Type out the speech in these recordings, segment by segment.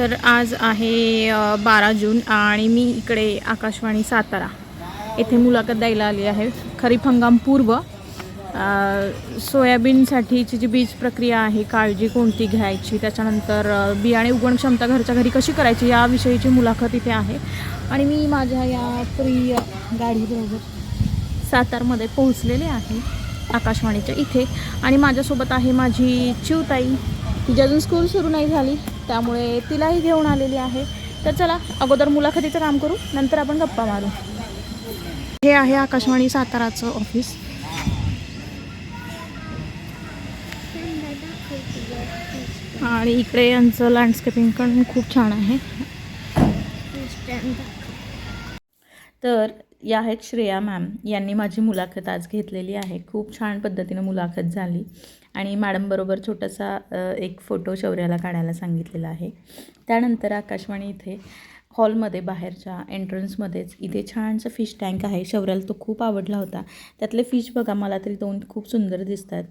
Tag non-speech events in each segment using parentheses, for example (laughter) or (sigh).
तर आज आहे बारा जून आणि मी इकडे आकाशवाणी सातारा. येथे मुलाखत द्यायला आली आहे. खरीप हंगाम पूर्व सोयाबीनसाठीची जी बीज प्रक्रिया आहे काळजी कोणती घ्यायची? त्याच्यानंतर बियाणे उगवण क्षमता घरच्या घरी कशी करायची? याविषयीची मुलाखत इथे आहे. आणि मी माझ्या या प्रिय गाडीबरोबर सातारमध्ये पोहोचलेले आहे आकाशवाणीच्या इथे. आणि माझ्यासोबत आहे माझी चिवताई. तिची अजून स्कूल सुरू नाही झाली त्यामुळे तिलाही घेऊन आलेली आहे. तर चला अगोदर मुलाखतीचं काम करू नंतर आपण गप्पा मारू. हे आहे आकाशवाणी साताराचं ऑफिस आणि इकडे यांचं लँडस्केपिंग पण खूप छान आहे. तर या आहेत श्रेया मॅम. यांनी माझी मुलाखत आज घेतलेली आहे. खूप छान पद्धतीनं मुलाखत झाली. आणि मॅडमबरोबर छोटासा एक फोटो शौर्याला काढायला सांगितलेला आहे. त्यानंतर आकाशवाणी इथे हॉलमध्ये बाहेरच्या एंट्रन्समध्येच इथे छानसं फिश टँक आहे. शौर्याला तो खूप आवडला होता. त्यातले फिश बघा मला तरी दोन खूप सुंदर दिसतात.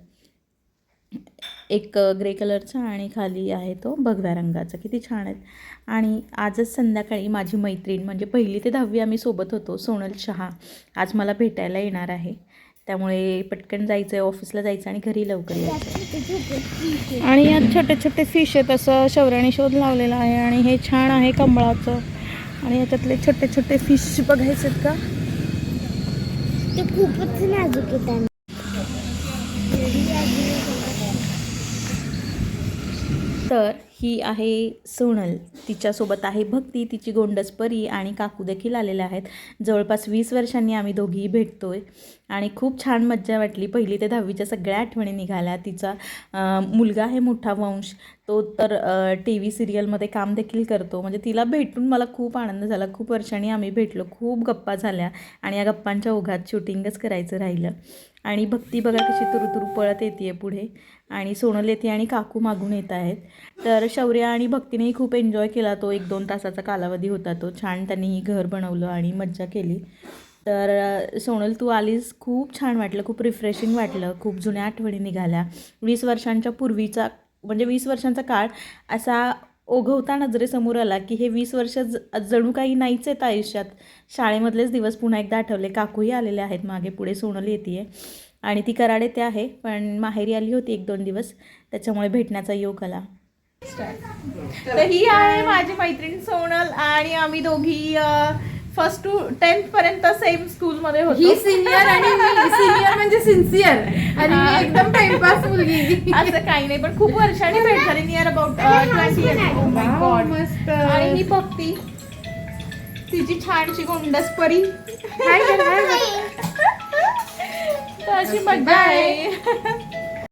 एक ग्रे कलरचा आणि खाली आहे तो भगव्या रंगाचा. किती छान आहेत. आणि आजच संध्याकाळी माझी मैत्रीण म्हणजे पहिली ते दहावी आम्ही सोबत होतो सोनल शहा. आज मला भेटायला येणार आहे. त्यामुळे पटकन जायचं आहे ऑफिसला जायचं आणि घरी लवकर यायचं आणि यात छोटे छोटे फिश आहेत असं शौर्याने शोध लावलेला आहे आणि हे छान आहे कमळाचं. आणि याच्यातले छोटे छोटे फिश बघायचे आहेत का? ते खूपच नाजूक आहे तर ही आहे सोनल तिच्यासोबत आहे भक्ती तिची गोंडस परी आणि काकू देखील आलेल्या आहेत. जवळपास वीस वर्षांनी आम्ही दोघीही भेटतो आहे आणि खूप छान मज्जा वाटली. पहिली ते दहावीच्या सगळ्या आठवणी निघाल्या. तिचा मुलगा आहे मोठा वंश. तो तर टी व्ही सिरियलमध्ये काम देखील करतो. म्हणजे तिला भेटून मला खूप आनंद झाला. खूप वर्षांनी आम्ही भेटलो. खूप गप्पा झाल्या. आणि या गप्पांच्या ओघात शूटिंगच करायचं राहिलं. आणि भक्ती बघा कशी तुरुतुरू पळत येते आहे पुढे. आणि सोनल येते आणि काकू मागून येत आहेत. तर शौर्य आणि भक्तीनेही खूप एन्जॉय केला तो. एक दोन तासाचा कालावधी होता तो. छान त्यांनी घर बनवलं आणि मज्जा केली. तर सोनल तू आलीस. खूप छान वाटलं. खूप रिफ्रेशिंग वाटलं. खूप जुन्या आठवणी निघाल्या. वीस वर्षांच्या पूर्वीचा म्हणजे वीस वर्षांचा काळ असा ओघवता नजरेसमोर आला की हे वीस वर्ष ज- जणू काही नाहीच आहेत आयुष्यात. शाळेमधलेच दिवस पुन्हा एकदा आठवले. काकूही आलेले आहेत. मागे पुढे सोनल येते आणि ती कराड येते आहे. पण माहेरी आली होती एक दोन दिवस. त्याच्यामुळे भेटण्याचा योग आला. तर ही आहे माझी मैत्रीण सोनल आणि आम्ही दोघी फर्स्ट टू टेन्थ पर्यंत सेम स्कूलमध्ये ही होतो. सिनियर आणि मी. सिनियर म्हणजे सिन्सिअर (laughs) आणि मी एकदम टाइमपास मुलगी. असं काही नाही पण खूप वर्षांनी भेट झाली. नियर अबाउट ट्वेंटी मस्त. आणि ही भक्ती तिची छानशी गोंडस परी हाय हाय. तर अशी मजा आहे.